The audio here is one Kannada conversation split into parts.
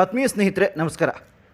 ಆತ್ಮೀಯ ಸ್ನೇಹಿತರೆ, ನಮಸ್ಕಾರ.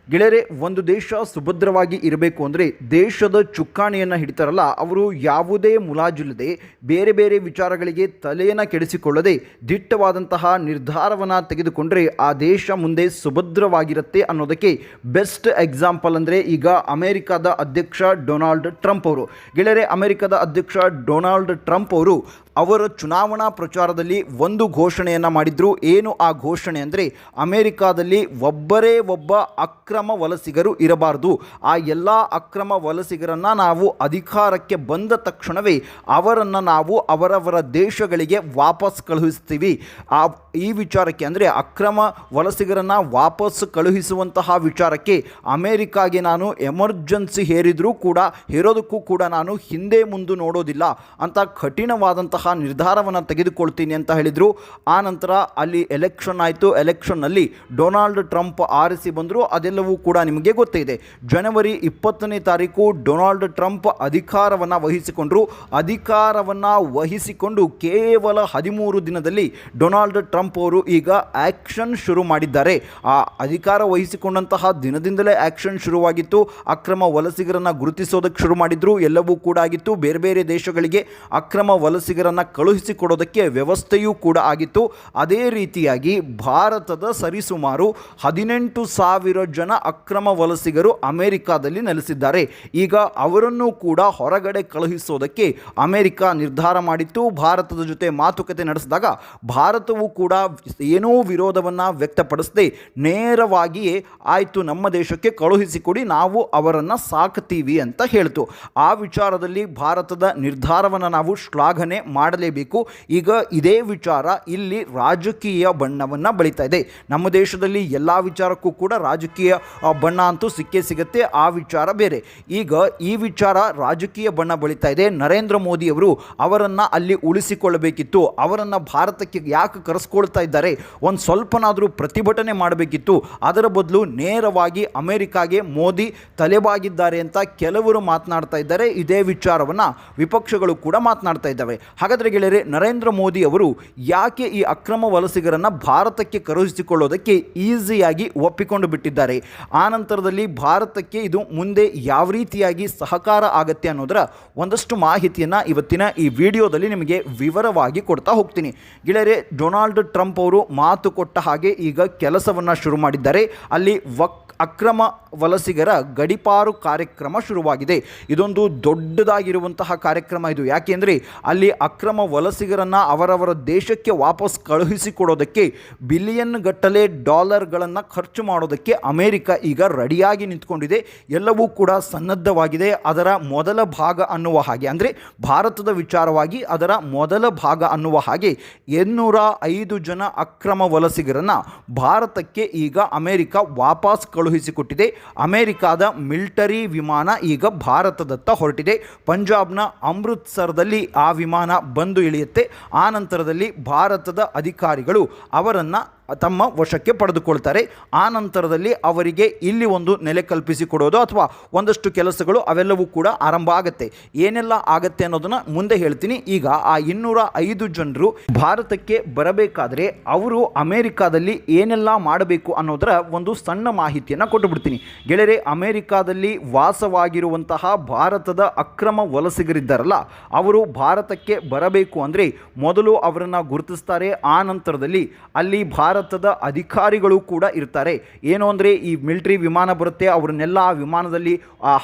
ಗೆಳೆಯರೆ, ಒಂದು ದೇಶ ಸುಭದ್ರವಾಗಿ ಇರಬೇಕು ಅಂದರೆ ದೇಶದ ಚುಕ್ಕಾಣಿಯನ್ನು ಹಿಡಿತಾರಲ್ಲ, ಅವರು ಯಾವುದೇ ಮುಲಾಜಿಲ್ಲದೆ ಬೇರೆ ಬೇರೆ ವಿಚಾರಗಳಿಗೆ ತಲೆಯನ್ನು ಕೆಡಿಸಿಕೊಳ್ಳದೆ ದಿಟ್ಟವಾದಂತಹ ನಿರ್ಧಾರವನ್ನು ತೆಗೆದುಕೊಂಡರೆ ಆ ದೇಶ ಮುಂದೆ ಸುಭದ್ರವಾಗಿರುತ್ತೆ ಅನ್ನೋದಕ್ಕೆ ಬೆಸ್ಟ್ ಎಕ್ಸಾಂಪಲ್ ಅಂದರೆ ಈಗ ಅಮೆರಿಕದ ಅಧ್ಯಕ್ಷ ಡೊನಾಲ್ಡ್ ಟ್ರಂಪ್ ಅವರು. ಗೆಳೆಯರೆ, ಅಮೆರಿಕದ ಅಧ್ಯಕ್ಷ ಡೊನಾಲ್ಡ್ ಟ್ರಂಪ್ ಅವರು ಅವರ ಚುನಾವಣಾ ಪ್ರಚಾರದಲ್ಲಿ ಒಂದು ಘೋಷಣೆಯನ್ನು ಮಾಡಿದ್ರು. ಏನು ಆ ಘೋಷಣೆ ಅಂದರೆ ಅಮೇರಿಕಾದಲ್ಲಿ ಒಬ್ಬರೇ ಒಬ್ಬ ಅಕ್ರಮ ವಲಸಿಗರು ಇರಬಾರ್ದು. ಆ ಎಲ್ಲ ಅಕ್ರಮ ವಲಸಿಗರನ್ನು ನಾವು ಅಧಿಕಾರಕ್ಕೆ ಬಂದ ತಕ್ಷಣವೇ ಅವರನ್ನು ನಾವು ಅವರವರ ದೇಶಗಳಿಗೆ ವಾಪಸ್ ಕಳುಹಿಸ್ತೀವಿ. ಆ, ಈ ವಿಚಾರಕ್ಕೆ ಅಂದರೆ ಅಕ್ರಮ ವಲಸಿಗರನ್ನು ವಾಪಸ್ ಕಳುಹಿಸುವಂತಹ ವಿಚಾರಕ್ಕೆ ಅಮೇರಿಕಾಗೆ ನಾನು ಎಮರ್ಜೆನ್ಸಿ ಹೇರಿದರೂ ಕೂಡ, ಹೇರೋದಕ್ಕೂ ಕೂಡ ನಾನು ಹಿಂದೆ ಮುಂದೆ ನೋಡೋದಿಲ್ಲ. ಅಂತ ಕಠಿಣವಾದಂತಹ ನಿರ್ಧಾರವನ್ನು ತೆಗೆದುಕೊಳ್ತೀನಿ ಅಂತ ಹೇಳಿದರು. ಆ ನಂತರ ಅಲ್ಲಿ ಎಲೆಕ್ಷನ್ ಆಯಿತು. ಎಲೆಕ್ಷನ್ನಲ್ಲಿ ಡೊನಾಲ್ಡ್ ಟ್ರಂಪ್ ಆರಿಸಿ ಬಂದರು. ಅದೆಲ್ಲವೂ ಕೂಡ ನಿಮಗೆ ಗೊತ್ತಿದೆ ಜನವರಿ ಇಪ್ಪತ್ತನೇ ತಾರೀಕು ಡೊನಾಲ್ಡ್ ಟ್ರಂಪ್ ಅಧಿಕಾರವನ್ನು ವಹಿಸಿಕೊಂಡರು. ಅಧಿಕಾರವನ್ನು ವಹಿಸಿಕೊಂಡು ಕೇವಲ ಹದಿಮೂರು ದಿನದಲ್ಲಿ ಡೊನಾಲ್ಡ್ ಟ್ರಂಪ್ ಅವರು ಈಗ ಆ್ಯಕ್ಷನ್ ಶುರು ಮಾಡಿದ್ದಾರೆ. ಆ ಅಧಿಕಾರ ವಹಿಸಿಕೊಂಡಂತಹ ದಿನದಿಂದಲೇ ಆ್ಯಕ್ಷನ್ ಶುರುವಾಗಿತ್ತು. ಅಕ್ರಮ ವಲಸಿಗರನ್ನು ಗುರುತಿಸೋದಕ್ಕೆ ಶುರು ಮಾಡಿದ್ರು. ಎಲ್ಲವೂ ಕೂಡ ಆಗಿತ್ತು. ಬೇರೆ ಬೇರೆ ದೇಶಗಳಿಗೆ ಅಕ್ರಮ ವಲಸಿಗರನ್ನು ಕಳುಹಿಸಿಕೊಡೋದಕ್ಕೆ ವ್ಯವಸ್ಥೆಯೂ ಕೂಡ ಆಗಿತ್ತು. ಅದೇ ರೀತಿಯಾಗಿ ಭಾರತದ ಸರಿಸುಮಾರು ಹದಿನೆಂಟು ಸಾವಿರ ಜನ ಅಕ್ರಮ ವಲಸಿಗರು ಅಮೆರಿಕಾದಲ್ಲಿ ನೆಲೆಸಿದ್ದಾರೆ. ಈಗ ಅವರನ್ನು ಕೂಡ ಹೊರಗಡೆ ಕಳುಹಿಸೋದಕ್ಕೆ ಅಮೆರಿಕ ನಿರ್ಧಾರ ಮಾಡಿತ್ತು. ಭಾರತದ ಜೊತೆ ಮಾತುಕತೆ ನಡೆಸಿದಾಗ ಭಾರತವು ಕೂಡ ಏನೂ ವಿರೋಧವನ್ನು ವ್ಯಕ್ತಪಡಿಸದೆ ನೇರವಾಗಿಯೇ, ಆಯಿತು, ನಮ್ಮ ದೇಶಕ್ಕೆ ಕಳುಹಿಸಿಕೊಡಿ ನಾವು ಅವರನ್ನು ಸಾಕ್ತೀವಿ ಅಂತ ಹೇಳ್ತು. ಆ ವಿಚಾರದಲ್ಲಿ ಭಾರತದ ನಿರ್ಧಾರವನ್ನು ನಾವು ಶ್ಲಾಘನೆ ಮಾಡಲೇಬೇಕು. ಈಗ ಇದೇ ವಿಚಾರ ಇಲ್ಲಿ ರಾಜಕೀಯ ಬಣ್ಣವನ್ನು ಬಳಿತಾ ಇದೆ. ನಮ್ಮ ದೇಶದಲ್ಲಿ ಎಲ್ಲ ವಿಚಾರಕ್ಕೂ ಕೂಡ ರಾಜಕೀಯ ಬಣ್ಣ ಅಂತೂ ಸಿಕ್ಕೇ ಸಿಗುತ್ತೆ. ಆ ವಿಚಾರ ಬೇರೆ. ಈಗ ಈ ವಿಚಾರ ರಾಜಕೀಯ ಬಣ್ಣ ಬಳಿತಾ ಇದೆ. ನರೇಂದ್ರ ಮೋದಿಯವರು ಅವರನ್ನು ಅಲ್ಲಿ ಉಳಿಸಿಕೊಳ್ಳಬೇಕಿತ್ತು. ಅವರನ್ನು ಭಾರತಕ್ಕೆ ಯಾಕೆ ಕರೆಸ್ಕೊಳ್ತಾ ಇದ್ದಾರೆ? ಒಂದು ಸ್ವಲ್ಪನಾದರೂ ಪ್ರತಿಭಟನೆ ಮಾಡಬೇಕಿತ್ತು. ಅದರ ಬದಲು ನೇರವಾಗಿ ಅಮೆರಿಕಾಗೆ ಮೋದಿ ತಲೆಬಾಗಿದ್ದಾರೆ ಅಂತ ಕೆಲವರು ಮಾತನಾಡ್ತಾ ಇದ್ದಾರೆ. ಇದೇ ವಿಚಾರವನ್ನು ವಿಪಕ್ಷಗಳು ಕೂಡ ಮಾತನಾಡ್ತಾ ಇದ್ದಾವೆ. ಹಾಗಾದರೆ ಗೆಳೆಯರೆ ನರೇಂದ್ರ ಮೋದಿ ಅವರು ಯಾಕೆ ಈ ಅಕ್ರಮ ವಲಸಿಗರನ್ನು ಭಾರತಕ್ಕೆ ಕರುಹಿಸಿಕೊಳ್ಳೋದಕ್ಕೆ ಈಸಿಯಾಗಿ ಒಪ್ಪಿಕೊಂಡು ಬಿಟ್ಟಿದ್ದಾರೆ? ಆ ನಂತರದಲ್ಲಿ ಭಾರತಕ್ಕೆ ಇದು ಮುಂದೆ ಯಾವ ರೀತಿಯಾಗಿ ಸಹಕಾರ ಆಗತ್ತೆ ಅನ್ನೋದರ ಒಂದಷ್ಟು ಮಾಹಿತಿಯನ್ನು ಇವತ್ತಿನ ಈ ವಿಡಿಯೋದಲ್ಲಿ ನಿಮಗೆ ವಿವರವಾಗಿ ಕೊಡ್ತಾ ಹೋಗ್ತೀನಿ. ಗೆಳೆಯರೆ, ಡೊನಾಲ್ಡ್ ಟ್ರಂಪ್ ಅವರು ಮಾತು ಕೊಟ್ಟ ಹಾಗೆ ಈಗ ಕೆಲಸವನ್ನು ಶುರು ಮಾಡಿದ್ದಾರೆ. ಅಲ್ಲಿ ವಕ್ ಅಕ್ರಮ ವಲಸಿಗರ ಗಡಿಪಾರು ಕಾರ್ಯಕ್ರಮ ಶುರುವಾಗಿದೆ. ಇದೊಂದು ದೊಡ್ಡದಾಗಿರುವಂತಹ ಕಾರ್ಯಕ್ರಮ ಇದು. ಯಾಕೆಂದರೆ ಅಲ್ಲಿ ಅಕ್ರಮ ವಲಸಿಗರನ್ನು ಅವರವರ ದೇಶಕ್ಕೆ ವಾಪಸ್ ಕಳುಹಿಸಿಕೊಡೋದಕ್ಕೆ ಬಿಲಿಯನ್ ಗಟ್ಟಲೆ ಡಾಲರ್ಗಳನ್ನು ಖರ್ಚು ಮಾಡೋದಕ್ಕೆ ಅಮೇರಿಕ ಈಗ ರೆಡಿಯಾಗಿ ನಿಂತ್ಕೊಂಡಿದೆ. ಎಲ್ಲವೂ ಕೂಡ ಸನ್ನದ್ಧವಾಗಿದೆ. ಅದರ ಮೊದಲ ಭಾಗ ಅನ್ನುವ ಹಾಗೆ. ಅಂದರೆ ಭಾರತದ ವಿಚಾರವಾಗಿ ಅದರ ಮೊದಲ ಭಾಗ ಅನ್ನುವ ಹಾಗೆ ಎನ್ನೂರ ಐದು ಜನ ಅಕ್ರಮ ವಲಸಿಗರನ್ನು ಭಾರತಕ್ಕೆ ಈಗ ಅಮೇರಿಕ ವಾಪಸ್ ಕಳುಹಿಸಿಕೊಟ್ಟಿದೆ. ಅಮೆರಿಕಾದ ಮಿಲಿಟರಿ ವಿಮಾನ ಈಗ ಭಾರತದತ್ತ ಹೊರಟಿದೆ. ಪಂಜಾಬ್ನ ಅಮೃತ್ಸರದಲ್ಲಿ ಆ ವಿಮಾನ ಬಂದು ಇಳಿಯುತ್ತೆ. ಆ ನಂತರದಲ್ಲಿ ಭಾರತದ ಅಧಿಕಾರಿಗಳು ಅವರನ್ನು ತಮ್ಮ ವಶಕ್ಕೆ ಪಡೆದುಕೊಳ್ತಾರೆ. ಆ ನಂತರದಲ್ಲಿ ಅವರಿಗೆ ಇಲ್ಲಿ ಒಂದು ನೆಲೆ ಕಲ್ಪಿಸಿಕೊಡೋದು ಅಥವಾ ಒಂದಷ್ಟು ಕೆಲಸಗಳು ಅವೆಲ್ಲವೂ ಕೂಡ ಆರಂಭ ಆಗುತ್ತೆ. ಏನೆಲ್ಲ ಆಗುತ್ತೆ ಅನ್ನೋದನ್ನು ಮುಂದೆ ಹೇಳ್ತೀನಿ. ಈಗ ಆ ಇನ್ನೂರ ಐದು ಜನರು ಭಾರತಕ್ಕೆ ಬರಬೇಕಾದ್ರೆ ಅವರು ಅಮೇರಿಕಾದಲ್ಲಿ ಏನೆಲ್ಲ ಮಾಡಬೇಕು ಅನ್ನೋದರ ಒಂದು ಸಣ್ಣ ಮಾಹಿತಿಯನ್ನು ಕೊಟ್ಟು ಬಿಡ್ತೀನಿ ಗೆಳೆಯರೆ, ಅಮೇರಿಕಾದಲ್ಲಿ ವಾಸವಾಗಿರುವಂತಹ ಭಾರತದ ಅಕ್ರಮ ವಲಸಿಗರಿದ್ದಾರಲ್ಲ, ಅವರು ಭಾರತಕ್ಕೆ ಬರಬೇಕು ಅಂದರೆ ಮೊದಲು ಅವರನ್ನು ಗುರುತಿಸ್ತಾರೆ. ಆ ನಂತರದಲ್ಲಿ ಅಲ್ಲಿ ಭಾರತದ ಅಧಿಕಾರಿಗಳು ಕೂಡ ಇರ್ತಾರೆ. ಏನು ಅಂದರೆ ಈ ಮಿಲ್ಟ್ರಿ ವಿಮಾನ ಬರುತ್ತೆ, ಅವ್ರನ್ನೆಲ್ಲ ಆ ವಿಮಾನದಲ್ಲಿ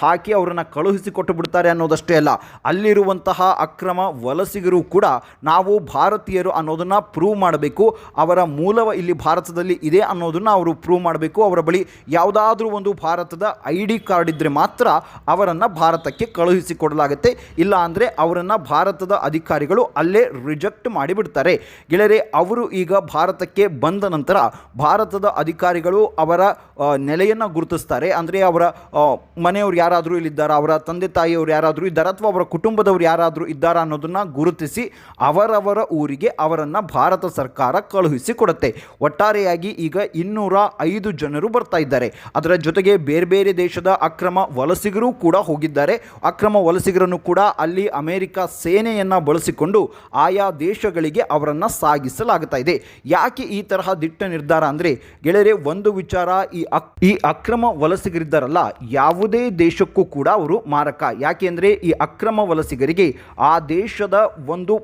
ಹಾಕಿ ಅವರನ್ನು ಕಳುಹಿಸಿಕೊಟ್ಟು ಬಿಡ್ತಾರೆ ಅನ್ನೋದಷ್ಟೇ ಅಲ್ಲ. ಅಲ್ಲಿರುವಂತಹ ಅಕ್ರಮ ವಲಸಿಗರು ಕೂಡ ನಾವು ಭಾರತೀಯರು ಅನ್ನೋದನ್ನು ಪ್ರೂವ್ ಮಾಡಬೇಕು. ಅವರ ಮೂಲವ ಇಲ್ಲಿ ಭಾರತದಲ್ಲಿ ಇದೆ ಅನ್ನೋದನ್ನು ಅವರು ಪ್ರೂವ್ ಮಾಡಬೇಕು. ಅವರ ಬಳಿ ಯಾವುದಾದ್ರೂ ಒಂದು ಭಾರತದ ಐ ಡಿ ಕಾರ್ಡ್ ಇದ್ದರೆ ಮಾತ್ರ ಅವರನ್ನು ಭಾರತಕ್ಕೆ ಕಳುಹಿಸಿಕೊಡಲಾಗುತ್ತೆ ಇಲ್ಲ ಅಂದರೆ ಅವರನ್ನು ಭಾರತದ ಅಧಿಕಾರಿಗಳು ಅಲ್ಲೇ ರಿಜೆಕ್ಟ್ ಮಾಡಿಬಿಡ್ತಾರೆ. ಗೆಳೆಯರೆ, ಅವರು ಈಗ ಭಾರತಕ್ಕೆ ಬಂದ ನಂತರ ಭಾರತದ ಅಧಿಕಾರಿಗಳು ಅವರ ನೆಲೆಯನ್ನು ಗುರುತಿಸ್ತಾರೆ. ಅಂದರೆ ಅವರ ಮನೆಯವರು ಯಾರಾದರೂ ಇಲ್ಲಿದ್ದಾರಾ, ಅವರ ತಂದೆ ತಾಯಿಯವರು ಯಾರಾದರೂ ಇದ್ದಾರಾ, ಅಥವಾ ಅವರ ಕುಟುಂಬದವರು ಯಾರಾದರೂ ಇದ್ದಾರಾ ಅನ್ನೋದನ್ನು ಗುರುತಿಸಿ ಅವರವರ ಊರಿಗೆ ಅವರನ್ನು ಭಾರತ ಸರ್ಕಾರ ಕಳುಹಿಸಿ ಕೊಡುತ್ತೆ. ಒಟ್ಟಾರೆಯಾಗಿ ಈಗ ಇನ್ನೂರ ಐದು ಜನರು ಬರ್ತಾ ಇದ್ದಾರೆ. ಅದರ ಜೊತೆಗೆ ಬೇರೆ ಬೇರೆ ದೇಶದ ಅಕ್ರಮ ವಲಸಿಗರು ಕೂಡ ಹೋಗಿದ್ದಾರೆ. ಅಕ್ರಮ ವಲಸಿಗರನ್ನು ಕೂಡ ಅಲ್ಲಿ ಅಮೆರಿಕ ಸೇನೆಯನ್ನು ಬಳಸಿಕೊಂಡು ಆಯಾ ದೇಶಗಳಿಗೆ ಅವರನ್ನು ಸಾಗಿಸಲಾಗ್ತಾ ಇದೆ. ಯಾಕೆ ಈ ತರಹ ಮಾಡಿರುವಂತಹ ದಿಟ್ಟ ನಿರ್ಧಾರ ಅಂದರೆ ಗೆಳೆಯರೆ, ಒಂದು ವಿಚಾರ, ಈ ಅಕ್, ಈ ಅಕ್ರಮ ವಲಸಿಗರಿದ್ದಾರಲ್ಲ, ಯಾವುದೇ ದೇಶಕ್ಕೂ ಕೂಡ ಅವರು ಮಾರಕ. ಯಾಕೆಂದರೆ ಈ ಅಕ್ರಮ ವಲಸಿಗರಿಗೆ ಆ ದೇಶದ ಒಂದು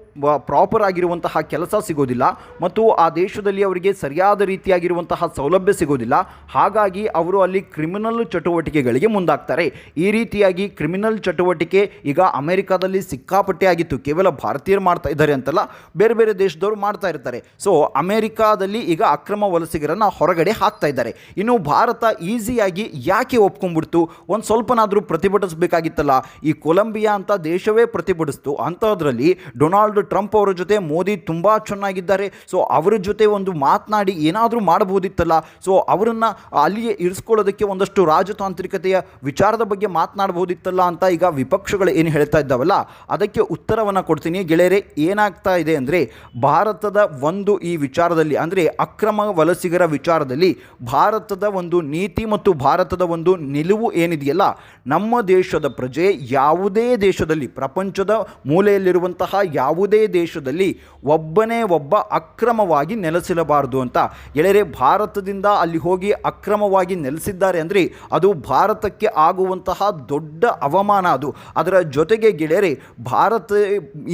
ಪ್ರಾಪರ್ ಆಗಿರುವಂತಹ ಕೆಲಸ ಸಿಗೋದಿಲ್ಲ ಮತ್ತು ಆ ದೇಶದಲ್ಲಿ ಅವರಿಗೆ ಸರಿಯಾದ ರೀತಿಯಾಗಿರುವಂತಹ ಸೌಲಭ್ಯ ಸಿಗೋದಿಲ್ಲ. ಹಾಗಾಗಿ ಅವರು ಅಲ್ಲಿ ಕ್ರಿಮಿನಲ್ ಚಟುವಟಿಕೆಗಳಿಗೆ ಮುಂದಾಗ್ತಾರೆ. ಈ ರೀತಿಯಾಗಿ ಕ್ರಿಮಿನಲ್ ಚಟುವಟಿಕೆ ಈಗ ಅಮೆರಿಕಾದಲ್ಲಿ ಸಿಕ್ಕಾಪಟ್ಟೆ ಆಗಿತ್ತು. ಕೇವಲ ಭಾರತೀಯರು ಮಾಡ್ತಾ ಇದ್ದಾರೆ ಅಂತಲ್ಲ, ಬೇರೆ ಬೇರೆ ದೇಶದವರು ಮಾಡ್ತಾ ಇರ್ತಾರೆ. ಸೊ ಅಮೆರಿಕಾದಲ್ಲಿ ಈಗ ಅಕ್ರಮ ವಲಸಿಗರನ್ನು ಹೊರಗಡೆ ಹಾಕ್ತಾ ಇದ್ದಾರೆ. ಇನ್ನು ಭಾರತ ಈಸಿಯಾಗಿ ಯಾಕೆ ಒಪ್ಕೊಂಡ್ಬಿಡ್ತು? ಒಂದು ಸ್ವಲ್ಪನಾದರೂ ಪ್ರತಿಭಟಿಸಬೇಕಾಗಿತ್ತಲ್ಲ? ಈ ಕೊಲಂಬಿಯಾ ಅಂತ ದೇಶವೇ ಪ್ರತಿಭಟಿಸ್ತು. ಅಂಥದ್ರಲ್ಲಿ ಡೊನಾಲ್ಡ್ ಟ್ರಂಪ್ ಅವರ ಜೊತೆ ಮೋದಿ ತುಂಬ ಚೆನ್ನಾಗಿದ್ದಾರೆ. ಸೊ, ಅವರ ಜೊತೆ ಒಂದು ಮಾತನಾಡಿ ಏನಾದರೂ ಮಾಡಬಹುದಿತ್ತಲ್ಲ? ಸೊ, ಅವರನ್ನು ಅಲ್ಲಿಯೇ ಇರಿಸ್ಕೊಳ್ಳೋದಕ್ಕೆ ಒಂದಷ್ಟು ರಾಜತಾಂತ್ರಿಕತೆಯ ವಿಚಾರದ ಬಗ್ಗೆ ಮಾತನಾಡಬಹುದಿತ್ತಲ್ಲ ಅಂತ ಈಗ ವಿಪಕ್ಷಗಳು ಏನು ಹೇಳ್ತಾ ಇದ್ದಾವಲ್ಲ? ಅದಕ್ಕೆ ಉತ್ತರವನ್ನು ಕೊಡ್ತೀನಿ. ಗೆಳೆಯರೆ, ಏನಾಗ್ತಾ ಇದೆ ಅಂದರೆ, ಭಾರತದ ಒಂದು ಈ ವಿಚಾರದಲ್ಲಿ, ಅಂದರೆ ಅಕ್ರಮ ವಲಸಿಗರ ವಿಚಾರದಲ್ಲಿ ಭಾರತದ ಒಂದು ನೀತಿ ಮತ್ತು ಭಾರತದ ಒಂದು ನಿಲುವು ಏನಿದೆಯಲ್ಲ, ನಮ್ಮ ದೇಶದ ಪ್ರಜೆ ಯಾವುದೇ ದೇಶದಲ್ಲಿ, ಪ್ರಪಂಚದ ಮೂಲೆಯಲ್ಲಿರುವಂತಹ ಯಾವುದೇ ದೇಶದಲ್ಲಿ ಒಬ್ಬನೇ ಒಬ್ಬ ಅಕ್ರಮವಾಗಿ ನೆಲೆಸಿರಬಾರದು ಅಂತ. ಎಳೆರೆ, ಭಾರತದಿಂದ ಅಲ್ಲಿ ಹೋಗಿ ಅಕ್ರಮವಾಗಿ ನೆಲೆಸಿದ್ದಾರೆ ಅಂದರೆ ಅದು ಭಾರತಕ್ಕೆ ಆಗುವಂತಹ ದೊಡ್ಡ ಅವಮಾನ ಅದು. ಅದರ ಜೊತೆಗೆ ಗೆಳೆಯರೆ, ಭಾರತ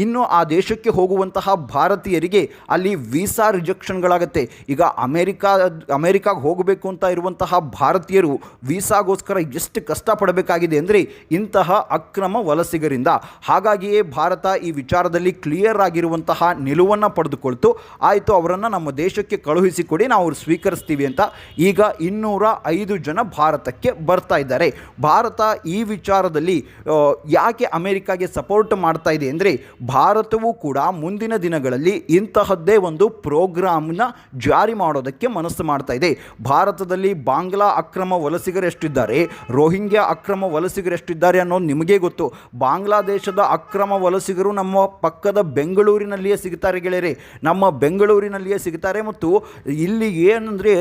ಇನ್ನು ಆ ದೇಶಕ್ಕೆ ಹೋಗುವಂತಹ ಭಾರತೀಯರಿಗೆ ಅಲ್ಲಿ ವೀಸಾ ರಿಜೆಕ್ಷನ್ಗಳಾಗತ್ತೆ. ಈಗ ಅಮೇರಿಕಾ, ಅಮೇರಿಕಾಗೆ ಹೋಗಬೇಕು ಅಂತ ಇರುವಂತಹ ಭಾರತೀಯರು ವೀಸಾಗೋಸ್ಕರ ಎಷ್ಟು ಕಷ್ಟಪಡಬೇಕಾಗಿದೆ ಅಂದರೆ ಇಂತಹ ಅಕ್ರಮ ವಲಸಿಗರಿಂದ. ಹಾಗಾಗಿಯೇ ಭಾರತ ಈ ವಿಚಾರದಲ್ಲಿ ಕ್ಲಿಯರ್ ಆಗಿರುವಂತಹ ನಿಲುವನ್ನು ಪಡೆದುಕೊಳ್ತು. ಆಯಿತು, ಅವರನ್ನು ನಮ್ಮ ದೇಶಕ್ಕೆ ಕಳುಹಿಸಿಕೊಡಿ, ನಾವು ಅವ್ರು ಸ್ವೀಕರಿಸ್ತೀವಿ ಅಂತ ಈಗ ಇನ್ನೂರ ಐದು ಜನ ಭಾರತಕ್ಕೆ ಬರ್ತಾ ಇದ್ದಾರೆ. ಭಾರತ ಈ ವಿಚಾರದಲ್ಲಿ ಯಾಕೆ ಅಮೆರಿಕಾಗೆ ಸಪೋರ್ಟ್ ಮಾಡ್ತಾ ಇದೆ ಅಂದರೆ ಭಾರತವು ಕೂಡ ಮುಂದಿನ ದಿನಗಳಲ್ಲಿ ಇಂತಹದ್ದೇ ಒಂದು ಪ್ರೋಗ್ರಾಮ್ನ ಜಾರಿ ಮಾಡೋದಕ್ಕೆ ಮನಸ್ಸು ಮಾಡ್ತಾ ಇದೆ. ಭಾರತದಲ್ಲಿ ಬಾಂಗ್ಲಾ ಅಕ್ರಮ ವಲಸಿಗರು ಎಷ್ಟಿದ್ದಾರೆ ರೋಹಿಂಗ್ಯಾ ಅಕ್ರಮ ವಲಸಿಗರು ಎಷ್ಟಿದ್ದಾರೆ ಅನ್ನೋದು ನಿಮಗೇ ಗೊತ್ತು. ಬಾಂಗ್ಲಾದೇಶದ ಅಕ್ರಮ ವಲಸಿಗರು ನಮ್ಮ ಪಕ್ಕದ ಬೆಂಗಳೂರಿನಲ್ಲಿಯೇ ಸಿಗ್ತಾರೆ ಗೆಳೆಯರೆ. ನಮ್ಮ ಬೆಂಗಳೂರಿನಲ್ಲಿಯೇ ಸಿಗ್ತಾರೆ ಮತ್ತು ಇಲ್ಲಿ ಏನಂದರೆ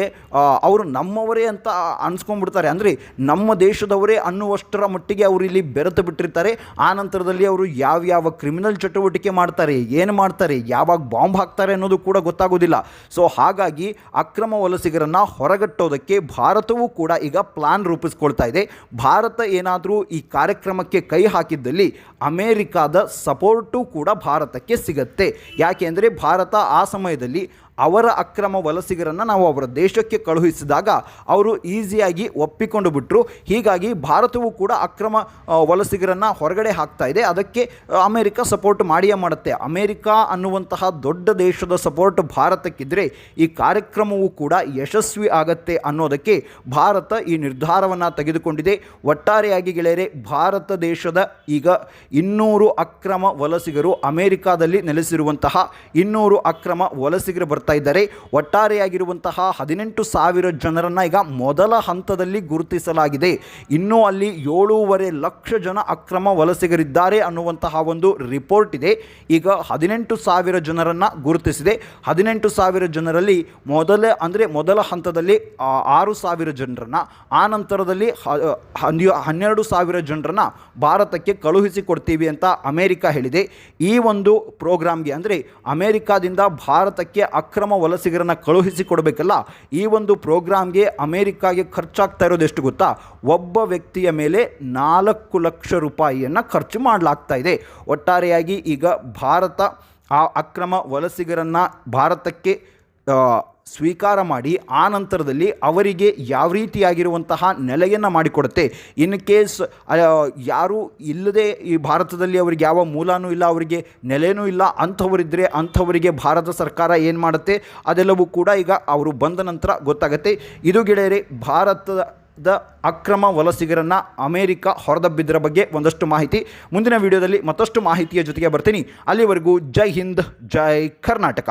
ಅವರು ನಮ್ಮವರೇ ಅಂತ ಅನ್ಸ್ಕೊಂಡ್ಬಿಡ್ತಾರೆ. ಅಂದರೆ ನಮ್ಮ ದೇಶದವರೇ ಅನ್ನುವಷ್ಟರ ಮಟ್ಟಿಗೆ ಅವರು ಇಲ್ಲಿ ಬೆರೆತು ಬಿಟ್ಟಿರ್ತಾರೆ. ಆ ನಂತರದಲ್ಲಿ ಅವರು ಯಾವ್ಯಾವ ಕ್ರಿಮಿನಲ್ ಚಟುವಟಿಕೆ ಮಾಡ್ತಾರೆ, ಏನು ಮಾಡ್ತಾರೆ, ಯಾವಾಗ ಬಾಂಬ್ ಹಾಕ್ತಾರೆ ಅನ್ನೋದು ಕೂಡ ಗೊತ್ತಾಗೋದಿಲ್ಲ. ಸೊ ಹಾಗಾಗಿ ಅಕ್ರಮ ವಲಸಿಗರನ್ನು ಹೊರಗಟ್ಟೋದಕ್ಕೆ ಭಾರತವೂ ಕೂಡ ಈಗ ಪ್ಲಾನ್ ರೂಪಿಸ್ಕೊಳ್ತಾ ಇದೆ. ಭಾರತ ಏನಾದರೂ ಈ ಕಾರ್ಯಕ್ರಮಕ್ಕೆ ಕೈ ಹಾಕಿದ್ದಲ್ಲಿ ಅಮೇರಿಕಾದ ಸಪೋರ್ಟು ಕೂಡ ಭಾರತಕ್ಕೆ ಸಿಗತ್ತೆ. ಯಾಕೆಂದರೆ ಭಾರತ ಆ ಸಮಯದಲ್ಲಿ ಅವರ ಅಕ್ರಮ ವಲಸಿಗರನ್ನು ನಾವು ಅವರ ದೇಶಕ್ಕೆ ಕಳುಹಿಸಿದಾಗ ಅವರು ಈಸಿಯಾಗಿ ಒಪ್ಪಿಕೊಂಡು ಬಿಟ್ಟರು ಹೀಗಾಗಿ ಭಾರತವು ಕೂಡ ಅಕ್ರಮ ವಲಸಿಗರನ್ನು ಹೊರಗಡೆ ಹಾಕ್ತಾ ಇದೆ. ಅದಕ್ಕೆ ಅಮೇರಿಕ ಸಪೋರ್ಟ್ ಮಾಡಿಯೇ ಮಾಡುತ್ತೆ. ಅಮೇರಿಕಾ ಅನ್ನುವಂತಹ ದೊಡ್ಡ ದೇಶದ ಸಪೋರ್ಟ್ ಭಾರತಕ್ಕಿದ್ದರೆ ಈ ಕಾರ್ಯಕ್ರಮವು ಕೂಡ ಯಶಸ್ವಿ ಆಗತ್ತೆ ಅನ್ನೋದಕ್ಕೆ ಭಾರತ ಈ ನಿರ್ಧಾರವನ್ನು ತೆಗೆದುಕೊಂಡಿದೆ. ಒಟ್ಟಾರೆಯಾಗಿ ಗೆಳೆಯರೆ, ಭಾರತ ದೇಶದ ಈಗ ಇನ್ನೂರು ಅಕ್ರಮ ವಲಸಿಗರು ಅಮೆರಿಕಾದಲ್ಲಿ ನೆಲೆಸಿರುವಂತಹ ಇನ್ನೂರು ಅಕ್ರಮ ವಲಸಿಗರು ಬರ್ತಾ ಇದ್ದಾರೆ. ಒಟ್ಟಾರೆಯಾಗಿರುವಂತಹ ಹದಿನೆಂಟು ಸಾವಿರ ಜನರನ್ನು ಈಗ ಮೊದಲ ಹಂತದಲ್ಲಿ ಗುರುತಿಸಲಾಗಿದೆ. ಇನ್ನೂ ಅಲ್ಲಿ ಏಳೂವರೆ ಲಕ್ಷ ಜನ ಅಕ್ರಮ ವಲಸಿಗರಿದ್ದಾರೆ ಅನ್ನುವಂತಹ ಒಂದು ರಿಪೋರ್ಟ್ ಇದೆ. ಈಗ ಹದಿನೆಂಟು ಸಾವಿರ ಜನರನ್ನು ಗುರುತಿಸಿದೆ. ಹದಿನೆಂಟು ಸಾವಿರ ಜನರಲ್ಲಿ ಮೊದಲ, ಅಂದರೆ ಮೊದಲ ಹಂತದಲ್ಲಿ ಆರು ಸಾವಿರ ಜನರನ್ನು, ಆ ನಂತರದಲ್ಲಿ ಹನ್ನೆರಡು ಸಾವಿರ ಜನರನ್ನು ಭಾರತಕ್ಕೆ ಕಳುಹಿಸಿಕೊಡ್ತೀವಿ ಅಂತ ಅಮೇರಿಕ ಹೇಳಿದೆ. ಈ ಒಂದು ಪ್ರೋಗ್ರಾಮ್ಗೆ, ಅಂದರೆ ಅಮೇರಿಕಾದಿಂದ ಭಾರತಕ್ಕೆ ಅಕ್ರಮ ವಲಸಿಗರನ್ನು ಕಳುಹಿಸಿಕೊಡಬೇಕಲ್ಲ ಈ ಒಂದು ಪ್ರೋಗ್ರಾಮ್ಗೆ ಅಮೇರಿಕಾಗೆ ಖರ್ಚಾಗ್ತಾ ಇರೋದು ಎಷ್ಟು ಗೊತ್ತಾ? ಒಬ್ಬ ವ್ಯಕ್ತಿಯ ಮೇಲೆ ನಾಲ್ಕು ಲಕ್ಷ ರೂಪಾಯಿಯನ್ನು ಖರ್ಚು ಮಾಡಲಾಗ್ತಾ ಇದೆ. ಒಟ್ಟಾರೆಯಾಗಿ ಈಗ ಭಾರತ, ಆ ಅಕ್ರಮ ವಲಸಿಗರನ್ನು ಭಾರತಕ್ಕೆ ಸ್ವೀಕಾರ ಮಾಡಿ ಆ ನಂತರದಲ್ಲಿ ಅವರಿಗೆ ಯಾವ ರೀತಿಯಾಗಿರುವಂತಹ ನೆಲೆಯನ್ನು ಮಾಡಿಕೊಡುತ್ತೆ. ಇನ್ ಕೇಸ್ ಯಾರು ಇಲ್ಲದೆ ಈ ಭಾರತದಲ್ಲಿ ಅವರಿಗೆ ಯಾವ ಮೂಲನೂ ಇಲ್ಲ, ಅವರಿಗೆ ನೆಲೆಯೂ ಇಲ್ಲ ಅಂಥವರಿದ್ದರೆ ಅಂಥವರಿಗೆ ಭಾರತ ಸರ್ಕಾರ ಏನು ಮಾಡುತ್ತೆ? ಅದೆಲ್ಲವೂ ಕೂಡ ಈಗ ಅವರು ಬಂದ ನಂತರ ಗೊತ್ತಾಗುತ್ತೆ. ಇದು ಗೆಳೆಯರೆ, ಭಾರತದ ದ ಅಕ್ರಮ ವಲಸಿಗರನ್ನು ಅಮೇರಿಕ ಹೊರದಬ್ಬಿದ್ದರ ಬಗ್ಗೆ ಒಂದಷ್ಟು ಮಾಹಿತಿ. ಮುಂದಿನ ವಿಡಿಯೋದಲ್ಲಿ ಮತ್ತಷ್ಟು ಮಾಹಿತಿಯ ಜೊತೆಗೆ ಬರ್ತೀನಿ. ಅಲ್ಲಿವರೆಗೂ ಜೈ ಹಿಂದ್, ಜೈ ಕರ್ನಾಟಕ.